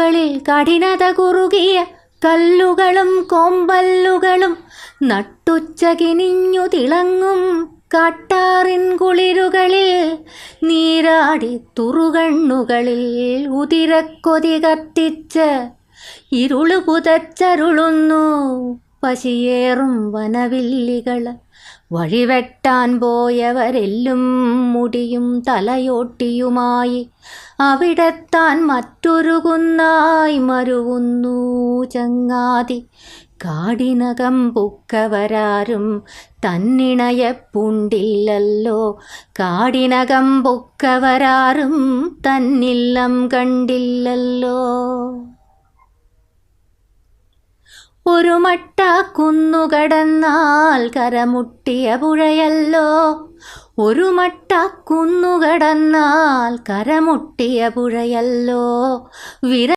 കാടുകളിൽ കഠിനത കുറുകിയ കല്ലുകളും കോമ്പല്ലുകളും നട്ടുച്ച കിനിഞ്ഞു തിളങ്ങും കാട്ടാറിൻ കുളിരുകളിൽ നീരാടി തുറുകണ്ണുകളിൽ ഉതിരക്കൊതി കത്തിച്ച് ഇരുളു പുതച്ചരുളുന്നു പശിയേറും വനവില്ലികൾ. വഴിവെട്ടാൻ പോയവരെല്ലും മുടിയും തലയോട്ടിയുമായി. അവിടെത്താൻ മറ്റൊരു കുന്നായി മരുവുന്നു ചങ്ങാതി. കാടിനകം പൊക്കവരാരും തന്നിണയപ്പുണ്ടില്ലല്ലോ. കാടിനകം പൊക്കവരാരും തന്നില്ലം കണ്ടില്ലല്ലോ. ഒരു മട്ട കുന്നുകടന്നാൽ കരമുട്ടിയ പുഴയല്ലോ. ഒരു മട്ട കുന്നുകടന്നാൽ കരമുട്ടിയ പുഴയല്ലോ. വിര